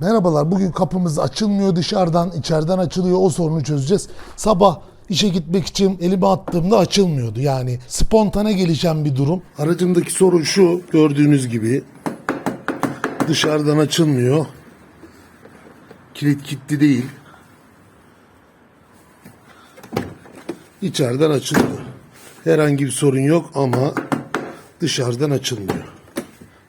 Merhabalar. Bugün kapımız açılmıyor dışarıdan, içeriden açılıyor. O sorunu çözeceğiz. Sabah işe gitmek için elime attığımda açılmıyordu. Yani spontane gelişen bir durum. Aracımdaki sorun şu. Gördüğünüz gibi dışarıdan açılmıyor. Kilit kilitli değil. İçeriden açılıyor. Herhangi bir sorun yok ama dışarıdan açılmıyor.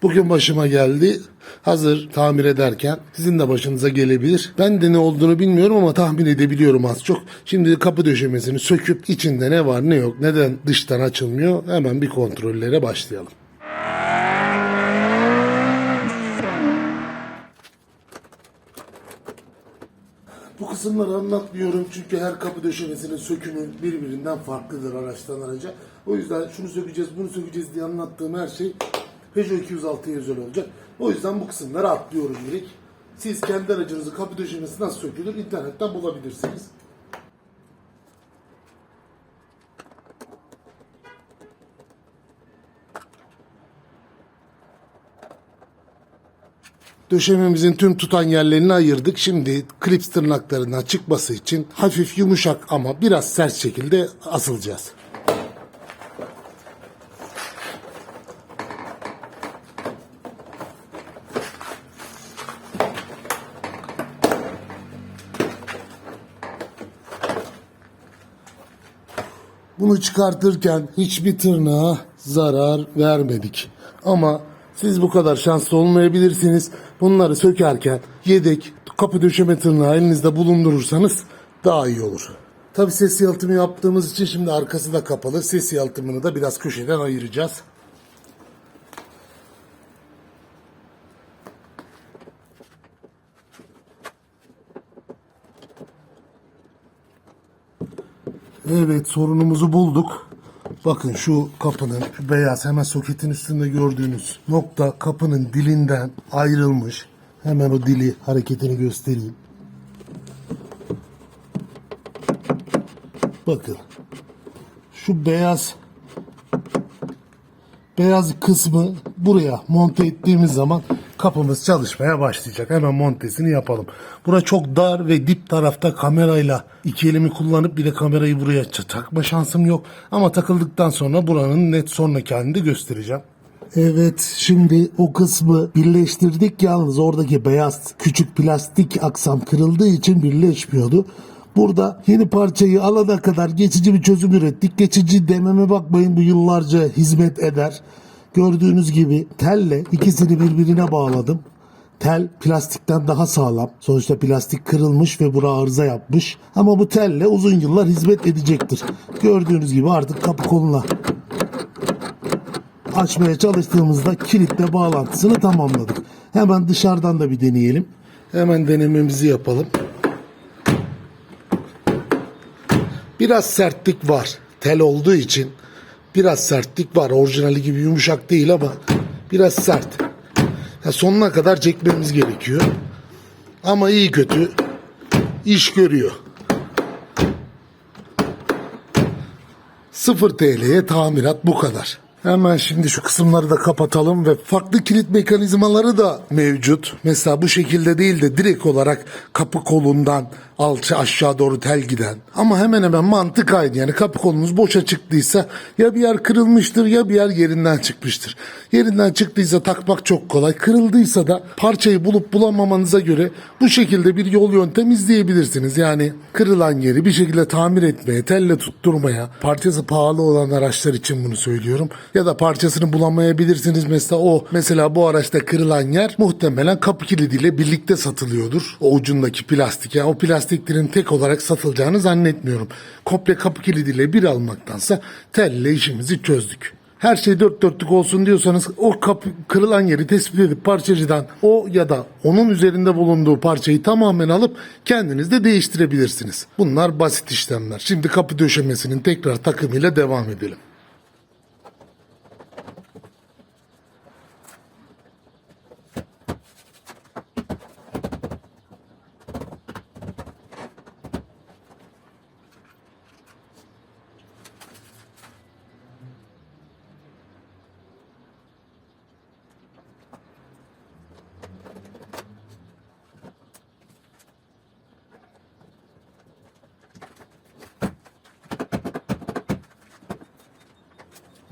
Bugün başıma geldi. Hazır tamir ederken sizin de başınıza gelebilir. Ben de ne olduğunu bilmiyorum ama tahmin edebiliyorum az çok. Şimdi kapı döşemesini söküp içinde ne var ne yok neden dıştan açılmıyor hemen bir kontrollere başlayalım. Bu kısımları anlatmıyorum çünkü her kapı döşemesinin sökümü birbirinden farklıdır araçtan araca. O yüzden şunu sökeceğiz, bunu sökeceğiz diye anlattığım her şey Peugeot 206'ya özel olacak. O yüzden bu kısımları atlıyorum direkt. Siz kendi aracınızı kapı döşemesi nasıl sökülür internetten bulabilirsiniz. Döşememizin tüm tutan yerlerini ayırdık. Şimdi klips tırnaklarından çıkması için hafif yumuşak ama biraz sert şekilde asılacağız. Bunu çıkartırken hiçbir tırnağa zarar vermedik. Ama siz bu kadar şanslı olmayabilirsiniz. Bunları sökerken yedek kapı döşeme tırnağı elinizde bulundurursanız daha iyi olur. Tabi ses yalıtımı yaptığımız için şimdi arkası da kapalı. Ses yalıtımını da biraz köşeden ayıracağız. Evet sorunumuzu bulduk. Bakın şu kapının şu beyaz hemen soketin üstünde gördüğünüz nokta kapının dilinden ayrılmış. Hemen o dili hareketini göstereyim. Bakın. Şu beyaz beyaz kısmı buraya monte ettiğimiz zaman kapımız çalışmaya başlayacak. Hemen montesini yapalım. Bura çok dar ve dip tarafta kamerayla iki elimi kullanıp bir de kamerayı buraya takma şansım yok. Ama takıldıktan sonra buranın net sonraki halini de göstereceğim. Evet şimdi o kısmı birleştirdik yalnız oradaki beyaz küçük plastik aksam kırıldığı için birleşmiyordu. Burada yeni parçayı alana kadar geçici bir çözüm ürettik. Geçici dememe bakmayın bu yıllarca hizmet eder. Gördüğünüz gibi telle ikisini birbirine bağladım. Tel plastikten daha sağlam. Sonuçta plastik kırılmış ve bura arıza yapmış. Ama bu telle uzun yıllar hizmet edecektir. Gördüğünüz gibi artık kapı koluna açmaya çalıştığımızda kilitle bağlantısını tamamladık. Hemen dışarıdan da bir deneyelim. Hemen denememizi yapalım. Biraz sertlik var. Tel olduğu için biraz sertlik var. Orijinali gibi yumuşak değil ama biraz sert. Ya sonuna kadar çekmemiz gerekiyor. Ama iyi kötü iş görüyor. 0 TL'ye tamirat bu kadar. Hemen şimdi şu kısımları da kapatalım ve farklı kilit mekanizmaları da mevcut. Mesela bu şekilde değil de direkt olarak kapı kolundan alça aşağı doğru tel giden. Ama hemen hemen mantık aynı. Yani kapı kolunuz boşa çıktıysa ya bir yer kırılmıştır ya bir yer yerinden çıkmıştır. Yerinden çıktıysa takmak çok kolay. Kırıldıysa da parçayı bulup bulamamanıza göre bu şekilde bir yol yöntem izleyebilirsiniz. Yani kırılan yeri bir şekilde tamir etmeye, telle tutturmaya, parçası pahalı olan araçlar için bunu söylüyorum. Ya da parçasını bulamayabilirsiniz. Mesela o mesela bu araçta kırılan yer muhtemelen kapı kilidiyle birlikte satılıyordur. O ucundaki plastik. Yani o plastiklerin tek olarak satılacağını zannetmiyorum. Komple kapı kilidiyle bir almaktansa telle işimizi çözdük. Her şey dört dörtlük olsun diyorsanız o kapı kırılan yeri tespit edip parçacıdan o ya da onun üzerinde bulunduğu parçayı tamamen alıp kendiniz de değiştirebilirsiniz. Bunlar basit işlemler. Şimdi kapı döşemesinin tekrar takımıyla devam edelim.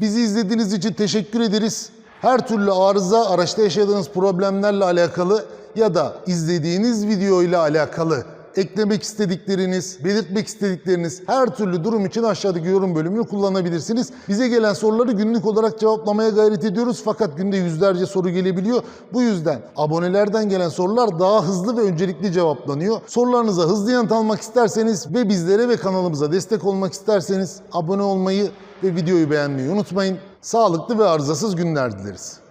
Bizi izlediğiniz için teşekkür ederiz. Her türlü arıza, araçta yaşadığınız problemlerle alakalı ya da izlediğiniz video ile alakalı eklemek istedikleriniz, belirtmek istedikleriniz her türlü durum için aşağıdaki yorum bölümünü kullanabilirsiniz. Bize gelen soruları günlük olarak cevaplamaya gayret ediyoruz fakat günde yüzlerce soru gelebiliyor. Bu yüzden abonelerden gelen sorular daha hızlı ve öncelikli cevaplanıyor. Sorularınıza hızlı yanıt almak isterseniz ve bizlere ve kanalımıza destek olmak isterseniz abone olmayı ve videoyu beğenmeyi unutmayın. Sağlıklı ve arızasız günler dileriz.